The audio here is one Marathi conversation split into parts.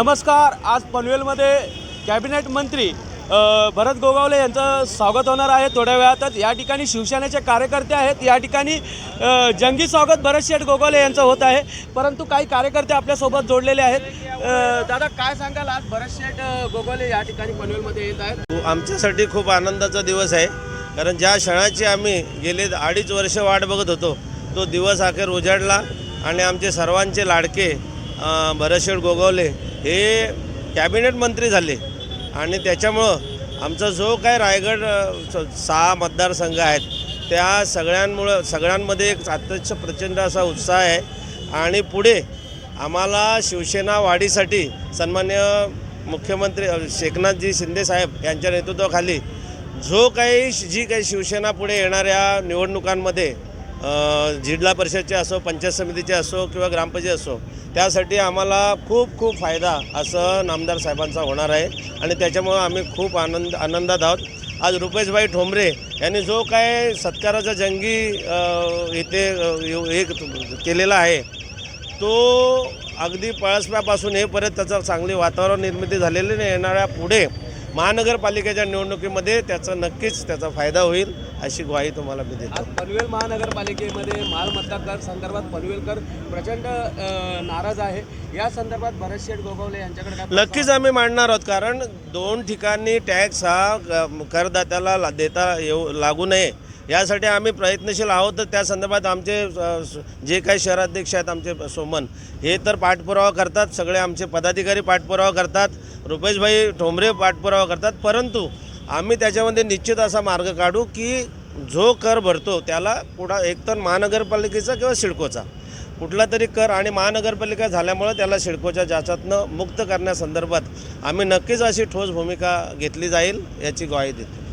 नमस्कार आज पनवेलमध्ये कॅबिनेट मंत्री भरत गोगावले यांचं स्वागत होणार आहे. थोड्या वेळातच या ठिकाणी शिवसेनेचे कार्यकर्ते आहेत. या ठिकाणी जंगी स्वागत भरत शेठ गोगावले यांचं होत आहे. परंतु काही कार्यकर्ते आपल्यासोबत जोडलेले आहेत. दादा काय सांगाल? आज भरत शेठ गोगावले या ठिकाणी पनवेलमध्ये येत आहेत. हो, आमच्यासाठी खूप आनंदाचा दिवस आहे. कारण ज्या क्षणाची आम्ही गेले अडीच वर्ष वाट बघत होतो तो दिवस अखेर उजाडला. आणि आमचे सर्वांचे लाडके भरत भरतशेठ गोगावले हे कॅबिनेट मंत्री झाले. आणि त्याच्यामुळं आमचा जो काय रायगड स- सहा मतदारसंघ आहेत त्या सगळ्यांमुळं सगळ्यांमध्ये एक अत्यंत प्रचंड असा उत्साह आहे. आणि पुढे आम्हाला शिवसेना वाढीसाठी सन्मान्य मुख्यमंत्री अ, एकनाथजी शिंदे साहेब यांच्या नेतृत्वाखाली जो काही जी काही शिवसेना पुढे येणाऱ्या निवडणुकांमध्ये जिल्हा परिषदचे असो पंचायत समितीचे असो किंवा ग्रामपंचायत असो त्यासाठी आम्हाला खूप खूप फायदा असं नामदार साहेबांचा होणार आहे. आणि त्याच्यामुळं आम्ही खूप आनंद आनंदात आहोत. आज रुपेशभाई ठोंबरे यांनी जो काय सत्काराचा जंगी इथे एक केलेला आहे तो अगदी पळसप्यापासून हेपर्यंत त्याचं चांगली वातावरण निर्मिती झालेली नाही. येणाऱ्या पुढे महानगरपालिकेच्या निवडणुकीमध्ये त्याचा नक्कीच त्याचा फायदा होईल अशी ग्वाही तुम्हाला मी देतो. पनवेल महानगरपालिकेमध्ये माल मतदार संदर्भात पनवेलकर प्रचंड नाराज आहे. या संदर्भात भरत शेठ गोगावले यांच्याकडे नक्कीच आम्ही मांडणार आहोत कारण दोन ठिकाणी टॅक्स हा करदात्याला देता येऊ लागू नये. यासाठी आम्ही प्रयत्नशील आहोत. तर त्या संदर्भात आमचे जे काही शहराध्यक्ष आहेत आमचे सोमन हे तर पाठपुरावा करतात. सगळे आमचे पदाधिकारी पाठपुरावा करतात. रुपेशभाई ठोंबरे पाठपुरावा करतात. परंतु आम्ही त्याच्यामध्ये निश्चित असा मार्ग काढू की जो कर भरतो त्याला पुढा एकतर महानगरपालिकेचा किंवा सिडकोचा कुठला तरी कर आणि महानगरपालिका झाल्यामुळं त्याला सिडकोच्या जाचातनं मुक्त करण्यासंदर्भात आम्ही नक्कीच अशी ठोस भूमिका घेतली जाईल याची ग्वाही देतो.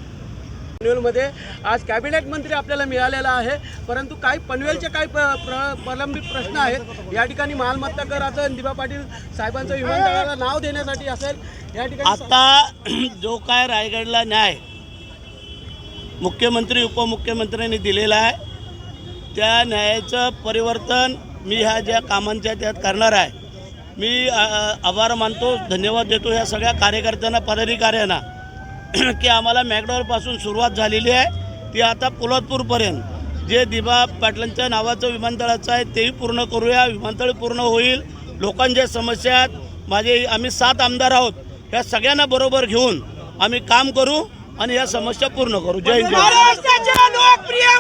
पनवेलमध्ये आज कॅबिनेट मंत्री आपल्याला मिळालेला आहे. परंतु काही पनवेलचे काही प- प्र- प्रलंबित प्रश्न आहेत. या ठिकाणी मालमत्ता कर असेल दिबा पाटील साहेबांचं विमानतळाला नाव देण्यासाठी असेल. या ठिकाणी आता जो काय रायगडला न्याय मुख्यमंत्री उपमुख्यमंत्र्यांनी दिलेला आहे त्या न्यायाचं परिवर्तन मी ह्या ज्या कामांच्या त्यात करणार आहे. मी आभार मानतो धन्यवाद देतो ह्या सगळ्या कार्यकर्त्यांना पदाधिकाऱ्यांना. की आम्हाला मॅकडॉलपासून सुरुवात झालेली आहे. ती आता पोलादपूरपर्यंत जे दिबा पाटलांच्या नावाचं विमानतळाचं आहे तेही पूर्ण करूया. विमानतळ पूर्ण होईल. लोकांच्या समस्या आहेत. माझे आम्ही सात आमदार आहोत. ह्या सगळ्यांना बरोबर घेऊन आम्ही काम करू आणि या समस्या पूर्ण करू. जय हिंद. जय